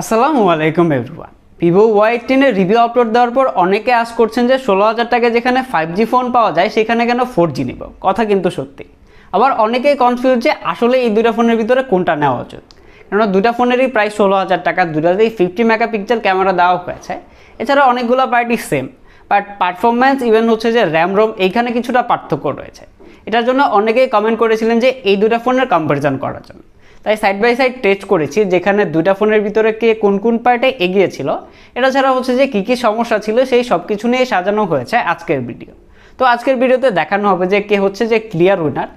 আসসালামু আলাইকুম everyone Vivo Y টেনের রিভিউ আপলোড দেওয়ার পর অনেকে আস করছেন যে, ষোলো হাজার টাকায় যেখানে ফাইভ জি ফোন পাওয়া যায়, সেখানে কেন ফোর জি নিব? কথা কিন্তু সত্যি। আবার অনেকেই কনফিউজ যে, আসলে এই দুটা ফোনের ভিতরে কোনটা নেওয়া উচিত? কেননা দুটা ফোনেরই প্রায় ষোলো হাজার টাকা দুটাতেই ফিফটি মেগা মেগাপিক্সেল ক্যামেরা দেওয়া হয়েছে। এছাড়া অনেকগুলো party same but performance even হচ্ছে যে র্যাম রোম এইখানে কিছুটা পার্থক্য রয়েছে। এটার জন্য অনেকেই কমেন্ট করেছিলেন যে, এই দুটা ফোনের কম্পারিজন করার জন্য। তাই সাইড বাই সাইড টেস্ট করেছি, যেখানে দুইটা ফোনের ভিতরে কে কোন কোন পার্টে এগিয়েছিল। এটা ছাড়া হচ্ছে যে কী কী সমস্যা ছিল, সেই সব কিছু নিয়ে সাজানো হয়েছে আজকের ভিডিও তো আজকের ভিডিওতে দেখানো হবে যে কে হচ্ছে যে ক্লিয়ার উইনার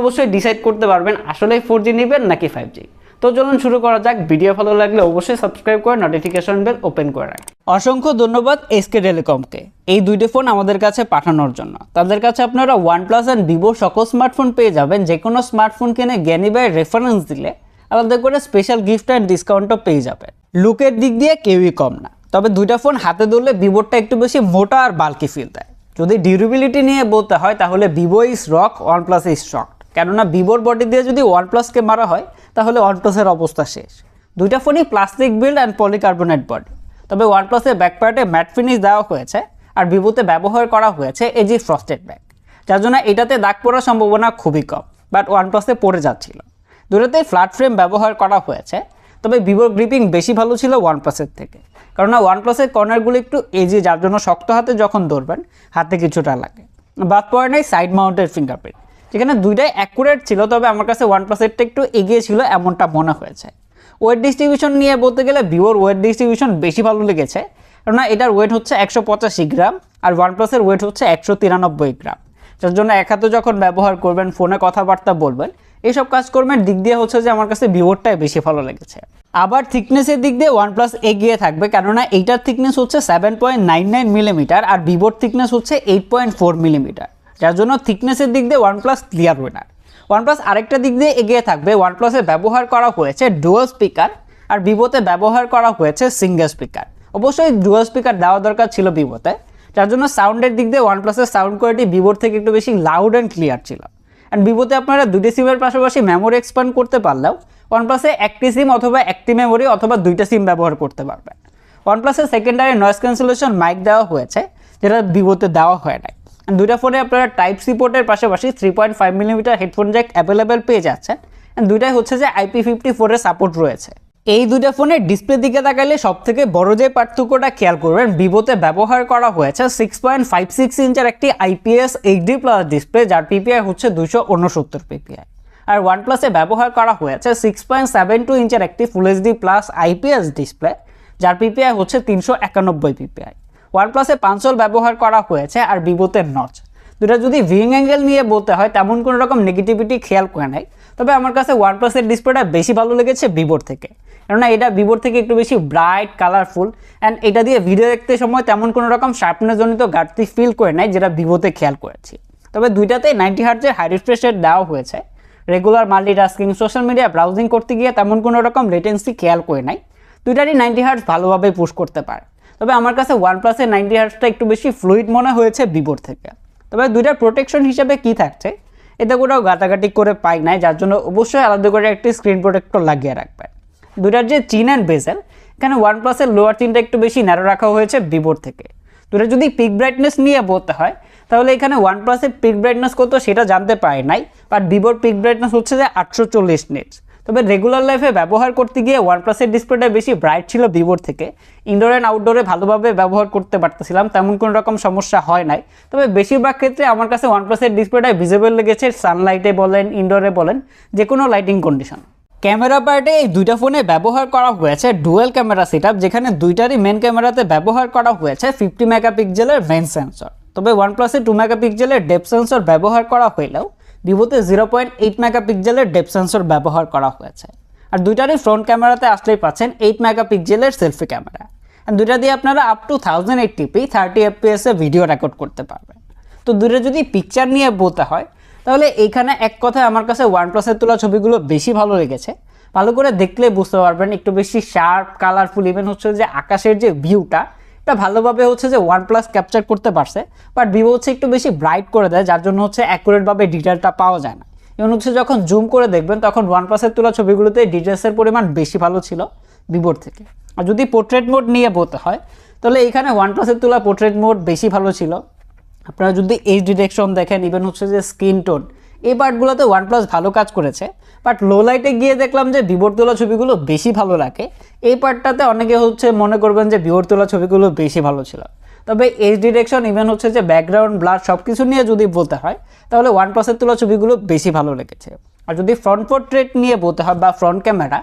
অবশ্যই ডিসাইড করতে পারবেন আসলে ফোর জি নেবেন নাকি ফাইভ জি তো চলুন শুরু করা যাক। ভিডিও ভালো লাগলে অবশ্যই সাবস্ক্রাইব করে নোটিফিকেশন বেল ওপেন করে রাখ অসংখ্য ধন্যবাদ এসকে টেলিকমকে। এই দুইটি ফোন আমাদের কাছে পাঠানোর জন্য। তাদের কাছে আপনারা ওয়ানপ্লাস অ্যান্ড ভিভো সকল স্মার্টফোন পেয়ে যাবেন। যে কোনো স্মার্টফোন কিনে জ্ঞানী বাই রেফারেন্স দিলে আলাদা করে স্পেশাল গিফট অ্যান্ড ডিসকাউন্টও পেয়ে যাবেন লুকের দিক দিয়ে কেউই কম না। তবে দুইটা ফোন হাতে ধরলে ভিভোরটা একটু বেশি মোটা আর বাল্কি ফিল দেয়। যদি ডিউরেবিলিটি নিয়ে বলতে হয়, তাহলে Vivo is rock OnePlus is shocked কেননা ভিভোর বডি দিয়ে যদি ওয়ানপ্লাসকে মারা হয়, তাহলে ওয়ানপ্লাসের অবস্থা শেষ। দুইটা ফোনই plastic build and polycarbonate body. তবে ওয়ানপ্লাসের ব্যাক পার্টে ম্যাট ফিনিশ দেওয়া হয়েছে আর ভিভোতে ব্যবহার করা হয়েছে এজি ফ্রস্টেড ব্যাক যার জন্য এটাতে দাগ পড়ার সম্ভাবনা খুবই কম বাট ওয়ানপ্লাসে পড়ে যাচ্ছিল। দুটোতেই ফ্ল্যাট ফ্রেম ব্যবহার করা হয়েছে, তবে ভিভোর গ্রিপিং বেশি ভালো ছিল ওয়ানপ্লাসের থেকে। কারণ ওয়ানপ্লাসের কর্নারগুলো একটু এজি যার জন্য শক্ত হাতে যখন ধরবেন, হাতে কিছুটা লাগে। বাদ পড়ে নেই সাইড মাউন্টের ফিঙ্গারপ্রিন্ট যেখানে দুইটাই অ্যাকুরেট ছিল, তবে আমার কাছে ওয়ান ওয়ানপ্লাসেরটা একটু এগিয়ে ছিল, এমনটা মনে হয়েছে। ওয়েট ডিস্ট্রিবিউশন নিয়ে বলতে গেলে ভিভোর ওয়েট ডিস্ট্রিবিউশন বেশি ভালো লেগেছে, কেননা এটার ওয়েট হচ্ছে একশো পঁচাশি গ্রাম আর ওয়ানপ্লাসের ওয়েট হচ্ছে একশো তিরানব্বই গ্রাম যার জন্য এক হাতে যখন ব্যবহার করবেন ফোনে কথাবার্তা বলবেন এইসব কাজকর্মের দিক দিয়ে হচ্ছে যে আমার কাছে ভিভোরটাই বেশি ভালো লেগেছে। আবার থিকনেসের দিক দিয়ে ওয়ানপ্লাস এগিয়ে থাকবে, কেননা এইটার থিকনেস হচ্ছে seven point nine nine millimetre আর ভিভোর থিকনেস হচ্ছে এইট পয়েন্ট ফোর মিলিমিটার যার জন্য থিকনেসের দিক দিয়ে ওয়ানপ্লাস ক্লিয়ার উইনার ওয়ানপ্লাস আরেকটা দিক দিয়ে এগিয়ে থাকবে। ওয়ানপ্লাসে ব্যবহার করা হয়েছে ডুয়াল স্পিকার আর ভিভোতে ব্যবহার করা হয়েছে সিঙ্গেল স্পিকার অবশ্যই ডুয়াল স্পিকার দেওয়া দরকার ছিল ভিভোতে। যার জন্য সাউন্ডের দিক দিয়ে ওয়ানপ্লাসের সাউন্ড কোয়ালিটি ভিভোর থেকে একটু বেশি লাউড অ্যান্ড ক্লিয়ার ছিল। অ্যান্ড ভিভোতে আপনারা দুটি সিমের পাশাপাশি মেমোরি এক্সপান্ড করতে পারলেও ওয়ানপ্লাসে একটি সিম অথবা একটি মেমোরি অথবা দুইটা সিম ব্যবহার করতে পারবেন। ওয়ানপ্লাসের সেকেন্ডারি নয়েস ক্যান্সেলেশন মাইক দেওয়া হয়েছে, যেটা ভিভোতে দেওয়া হয় নাই। দুইটা ফোনে আপনারা টাইপ সি পোর্টের পাশাপাশি three point five millimetre headphone jack available পেয়ে যাচ্ছেন। দুইটাই হচ্ছে যে আইপি ফিফটি ফোরের সাপোর্ট রয়েছে। এই দুইটা ফোনের ডিসপ্লে দিকে তাকালে সব থেকে বড় যে পার্থক্যটা খেয়াল করবেন, ভিভোতে ব্যবহার করা হয়েছে সিক্স পয়েন্ট ফাইভ সিক্স ইঞ্চের একটি আইপিএস এইচডি প্লাস ডিসপ্লে যার পিপিআই হচ্ছে দুশো উনসত্তর পিপিআই আর ওয়ানপ্লাসে ব্যবহার করা হয়েছে সিক্স পয়েন্ট সেভেন টু ইঞ্চের একটি full HD plus IPS display যার পিপিআই হচ্ছে তিনশো একানব্বই পিপিআই ওয়ানপ্লাসে পাঁচল ব্যবহার করা হয়েছে আর ভিভোতে নচ। দুটা যদি ভিং অ্যাঙ্গেল নিয়ে বলতে হয়, তেমন কোনো রকম নেগেটিভিটি খেয়াল করে নাই। তবে আমার কাছে ওয়ানপ্লাসের ডিসপ্লেটা বেশি ভালো লেগেছে ভিভোর থেকে। কেননা এটা ভিভোর থেকে একটু বেশি ব্রাইট কালারফুল অ্যান্ড এটা দিয়ে ভিডিও দেখতে সময় তেমন কোনো রকম শার্পনেসজনিত ঘাটতি ফিল করে নাই, যেটা ভিভোতে খেয়াল করেছি। তবে দুইটাতেই নাইনটি হার্টজের হাই রিফ্রেশ রেট দেওয়া হয়েছে। Regular multitasking social media browsing করতে গিয়ে তেমন কোনো রকম লেটেন্সি খেয়াল করে নাই। দুইটারই নাইনটি হার্টস ভালোভাবে পুশ করতে পারে। তবে আমার কাছে ওয়ান প্লাসের নাইনটি হার্টসটা একটু বেশি ফ্লুইড মনে হয়েছে ভিভোর থেকে। তবে দুইটার প্রোটেকশন হিসাবে কি থাকছে, এতে কোথাও গাটাগাটি করে পাই নাই, যার জন্য অবশ্যই আলাদা করে একটি স্ক্রিন প্রোটেক্টর লাগিয়ে রাখবেন দুইটার যে চিন অ্যান্ড বেজেল এখানে ওয়ান প্লাসের লোয়ার চিনটা একটু বেশি ন্যারো রাখা হয়েছে ভিভোর থেকে। দুটো যদি পিক ব্রাইটনেস নিয়ে বলতে হয়, তাহলে এখানে ওয়ান প্লাসের পিক ব্রাইটনেস কত সেটা জানতে পারি নাই বাট ভিভোর পিক ব্রাইটনেস হচ্ছে যে আটশো চল্লিশ নিটস তবে রেগুলার লাইফে ব্যবহার করতে গিয়ে ওয়ান প্লাসের ডিসপ্লেটা বেশি ব্রাইট ছিল ভিভোর থেকে। ইনডোর অ্যান্ড আউটডোরে ভালোভাবে ব্যবহার করতে পারতেছিলাম, তেমন কোনো রকম সমস্যা হয় নাই। তবে বেশিরভাগ ক্ষেত্রে আমার কাছে ওয়ান প্লাসের ডিসপ্লেটা ভিজিবল লেগেছে সানলাইটে বলেন ইনডোরে বলেন যে কোনো লাইটিং কন্ডিশন ক্যামেরা পার্টে এই দুইটা ফোনে ব্যবহার করা হয়েছে ডুয়েল ক্যামেরা সেট যেখানে দুইটারই মেন ক্যামেরাতে ব্যবহার করা হয়েছে ফিফটি মেগাপিক্সেলের মেন সেন্সর তবে ওয়ানপ্লাসে টু মেগাপিক্সেলের ডেপ সেন্সর ব্যবহার করা হইলেও ভিভোতে জিরো পয়েন্ট এইট মেগাপিক্সেলের ডেপ সেন্সর ব্যবহার করা হয়েছে। আর দুইটারই ফ্রন্ট ক্যামেরাতে আসলেই পাচ্ছেন এইট মেগাপিক্সেলের সেলফি ক্যামেরা দুইটা দিয়ে আপনারা up to thousand eighty p thirty এফপিএসে video record করতে পারবেন। তো দুইটা যদি পিকচার নিয়ে বলতে হয়, তাহলে এইখানে এক কথায় আমার কাছে ওয়ান প্লাসের তোলা ছবিগুলো বেশি ভালো লেগেছে। ভালো করে দেখলে বুঝতে পারবেন, একটু বেশি শার্প কালারফুল ইভেন হচ্ছে যে আকাশের যে ভিউটা এটা ভালোভাবে হচ্ছে যে ওয়ান প্লাস ক্যাপচার করতে পারছে বাট ভিভো হচ্ছে একটু বেশি ব্রাইট করে দেয়, যার জন্য হচ্ছে অ্যাকুরেটভাবে ডিটেলটা পাওয়া যায় না। এবং হচ্ছে যখন জুম করে দেখবেন, তখন ওয়ান প্লাসের তোলা ছবিগুলোতে ডিটেলসের পরিমাণ বেশি ভালো ছিল ভিভোর থেকে। আর যদি পোর্ট্রেট মোড নিয়ে বলতে হয়, তাহলে এখানে ওয়ান প্লাসের তোলা পোর্ট্রেট মোড বেশি ভালো ছিল। আপনারা যদি এইচ ডিরেকশন দেখেন ইভেন হচ্ছে যে স্ক্রিন টোন এই পার্টগুলোতে ওয়ান প্লাস ভালো কাজ করেছে বাট লো লাইটে গিয়ে দেখলাম যে ভিভোর তোলা ছবিগুলো বেশি ভালো লাগে। এই পার্টটাতে অনেকে হচ্ছে মনে করবেন যে ভিভোর তোলা ছবিগুলো বেশি ভালো ছিল। তবে এইচ ডিরেকশন ইভেন হচ্ছে যে ব্যাকগ্রাউন্ড ব্লার সব কিছু নিয়ে যদি বলতে হয়, তাহলে ওয়ান প্লাসের তোলা ছবিগুলো বেশি ভালো লেগেছে। আর যদি ফ্রন্ট পোর্ট্রেট নিয়ে বলতে হয় বা ফ্রন্ট ক্যামেরা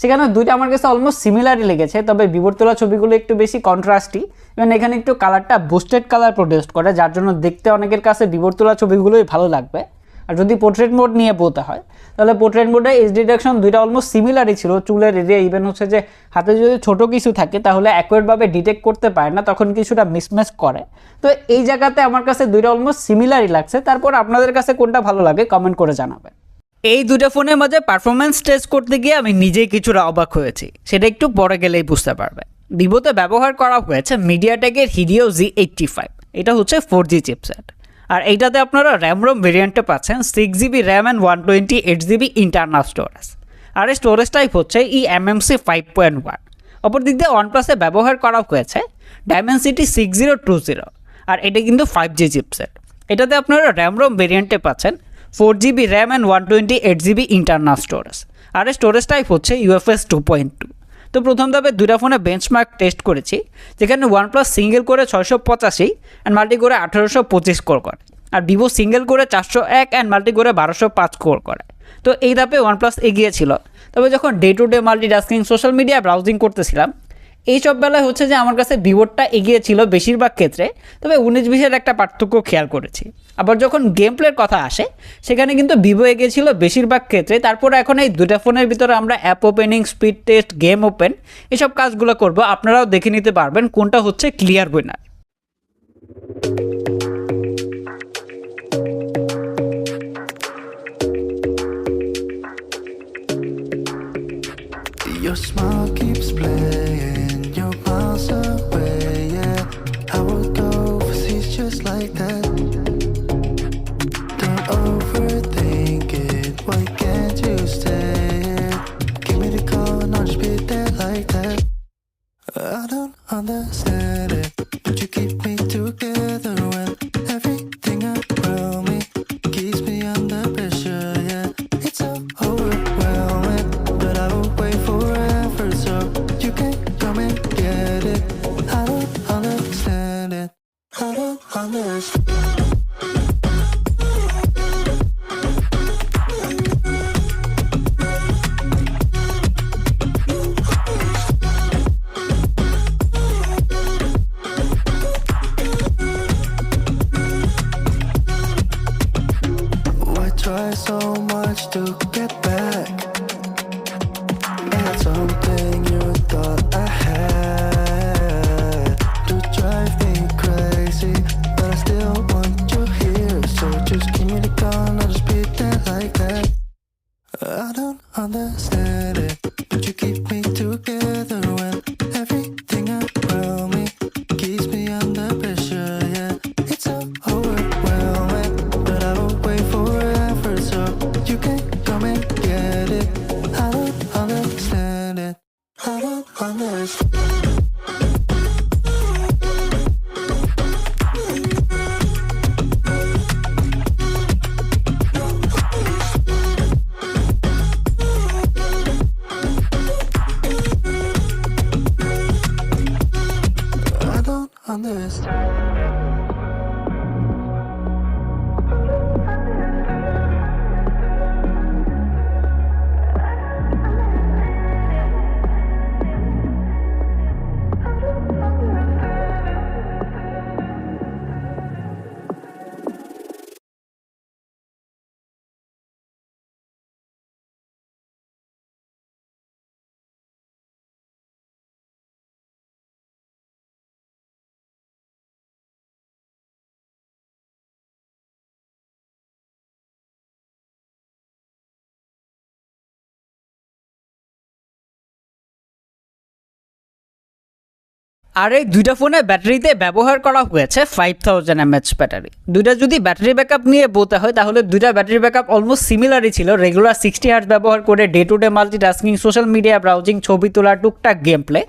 সেখানে দুইটা আমার কাছে অলমোস্ট সিমিলারই লেগেছে, তবে ভিভোর তোলা ছবিগুলো একটু বেশি কন্ট্রাস্টি এবং এখানে একটু কালারটা বুস্টেড কালার প্রোডিউস করে, যার জন্য দেখতে অনেকের কাছে ভিভোর তোলা ছবিগুলোই ভালো লাগবে। আর যদি পোর্ট্রেট মোড নিয়ে বলতে হয়, তাহলে পোর্ট্রেট মোডে এইচ ডিডাকশন দুইটা অলমোস্ট সিমিলারই ছিল, চুলের এরিয়া ইভেন হচ্ছে যে হাতে যদি ছোট কিছু থাকে তাহলে অ্যাকুয়েটভাবে ডিটেক্ট করতে পারে না, তখন কিছুটা মিসম্যাচ করে। তো এই জায়গাতে আমার কাছে দুইটা অলমোস্ট সিমিলারই লাগছে, তারপর আপনাদের কাছে কোনটা ভালো লাগে কমেন্ট করে জানাবেন। এই দুটো ফোনের মাঝে পারফরমেন্স টেস্ট করতে গিয়ে আমি নিজেই কিছুটা অবাক হয়েছি, সেটা একটু পরে গেলেই বুঝতে পারবে ভিভোতে ব্যবহার করা হয়েছে মিডিয়াটেকের হিডিও জি এইটটি ফাইভ এটা হচ্ছে ফোর জি চিপসেট আর এইটাতে আপনারা র্যাম রোম ভেরিয়েন্টে পাচ্ছেন six GB RAM and one twenty eight GB internal storage আর এই স্টোরেজ টাইপ হচ্ছে e MMC five point one অপর দিক দিয়ে ওয়ানপ্লাসে ব্যবহার করা হয়েছে Dimensity six zero two zero আর এটা কিন্তু ফাইভ জি চিপসেট এটাতে আপনারা র্যাম রোম ভেরিয়েন্টে পাচ্ছেন four GB RAM and one twenty eight GB internal storage R storage type হচ্ছে ইউএফএস টু পয়েন্ট টু তো প্রথম ধাপে দুটা ফোনে বেঞ্চমার্ক টেস্ট করেছি, যেখানে ওয়ানপ্লাস সিঙ্গেল করে ছয়শো পঁচাশি অ্যান্ড মাল্টি করে আঠারোশো পঁচিশ কোর করে। আর ভিভো সিঙ্গেল করে চারশো এক অ্যান্ড মাল্টি করে বারোশো পাঁচ কোর করে। তো এই ধাপে ওয়ানপ্লাস এগিয়ে ছিল। তবে যখন day to day multitasking social media browsing করতেছিলাম, এই সব বেলায় হচ্ছে যে আমার কাছে ভিভোরটা এগিয়ে ছিল বেশিরভাগ ক্ষেত্রে। তবে উনিশ বিশের একটা পার্থক্য খেয়াল করেছি। আবার যখন গেম প্লের কথা আসে, সেখানে কিন্তু ভিভো এগিয়েছিল বেশিরভাগ ক্ষেত্রে। তারপর এখন এই দুটা ফোনের ভিতরে আমরা app opening speed test game open এসব কাজগুলো করব। আপনারাও দেখে নিতে পারবেন কোনটা হচ্ছে clear winner I don't understand it, আর এই দুইটা ফোনে ব্যাটারিতে ব্যবহার করা হয়েছে ফাইভ থাউজেন্ড এমএচ ব্যাটারি। দুইটা যদি ব্যাটারি ব্যাকআপ নিয়ে বলতে হয়, তাহলে দুইটা ব্যাটারি ব্যাকআপ অলমোস্ট সিমিলারই ছিল। রেগুলার সিক্সটি হার্স ব্যবহার করে day to day multi multitasking social media browsing ছবি তোলা, টুকটাক গেম প্লে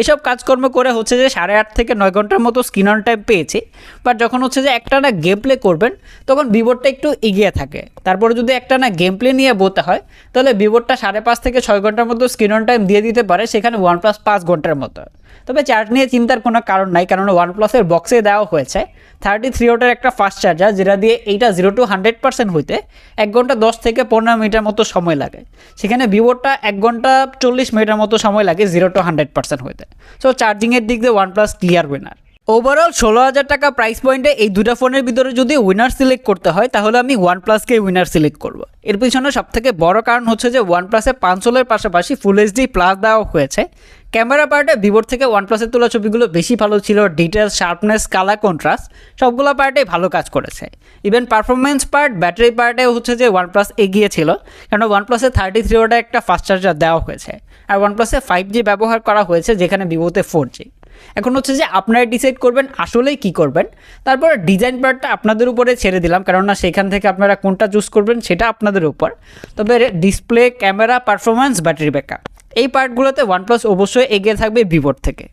এসব কাজকর্ম করে হচ্ছে যে সাড়ে আট থেকে নয় ঘণ্টার মতো স্ক্রিন অন টাইম পেয়েছি। বাট যখন হচ্ছে যে একটা না গেম প্লে করবেন, তখন ভিভোরটা একটু এগিয়ে থাকে। তারপরে যদি একটা না গেম প্লে নিয়ে বলতে হয়, তাহলে ভিভোরটা সাড়ে পাঁচ থেকে ছয় ঘণ্টার মতো স্ক্রিন অন টাইম দিয়ে দিতে পারে, সেখানে ওয়ান প্লাস পাঁচ ঘণ্টার মতো। তবে চার্জ নিয়ে চিন্তার কোনো কারণ নাই, কারণ ওয়ান প্লাসের বক্সে দেওয়া হয়েছে। থার্টি থ্রি ওটার একটা ফাস্ট চার্জার যেটা দিয়ে এইটা জিরো টু হান্ড্রেড পার্সেন্ট হইতে এক ঘণ্টা দশ থেকে পনেরো মিনিটের মতো সময় লাগে। সেখানে ভিভোরটা এক ঘণ্টা চল্লিশ মিনিটের মতো সময় লাগে জিরো টু হান্ড্রেড পার্সেন্ট হইতে। সো চার্জিংয়ের দিক দিয়ে OnePlus clear winner overall ষোলো হাজার টাকা প্রাইস পয়েন্টে এই দুটা ফোনের ভিতরে যদি উইনার সিলেক্ট করতে হয়, তাহলে আমি ওয়ান প্লাসকে উইনার সিলেক্ট করব। এর পিছনে সবথেকে বড় কারণ হচ্ছে যে ওয়ান প্লাসে পাঁচশোলের পাশাপাশি ফুল এইচডি প্লাস দেওয়া হয়েছে। ক্যামেরা পার্টে ভিভোর থেকে ওয়ান প্লাসের তোলা ছবিগুলো বেশি ভালো ছিল ডিটেলস শার্পনেস কালার কন্ট্রাস্ট সবগুলো পার্টে ভালো কাজ করেছে। ইভেন পারফরমেন্স পার্ট ব্যাটারি পার্টে হচ্ছে যে ওয়ান প্লাস এগিয়ে ছিল কারণ ওয়ান প্লাসে থার্টি থ্রি ওটা একটা ফাস্ট চার্জার দেওয়া হয়েছে। আর ওয়ান প্লাসে ফাইভ জি ব্যবহার করা হয়েছে, যেখানে ভিভোতে ফোর জি এখন হচ্ছে যে আপনারা ডিসাইড করবেন আসলেই কি করবেন। তারপর ডিজাইন পার্টটা আপনাদের উপরে ছেড়ে দিলাম, কেননা সেখান থেকে আপনারা কোনটা চুজ করবেন সেটা আপনাদের উপর। তবে display camera performance battery backup এই পার্টগুলোতে ওয়ানপ্লাস অবশ্যই এগিয়ে থাকবে ভিভোর থেকে।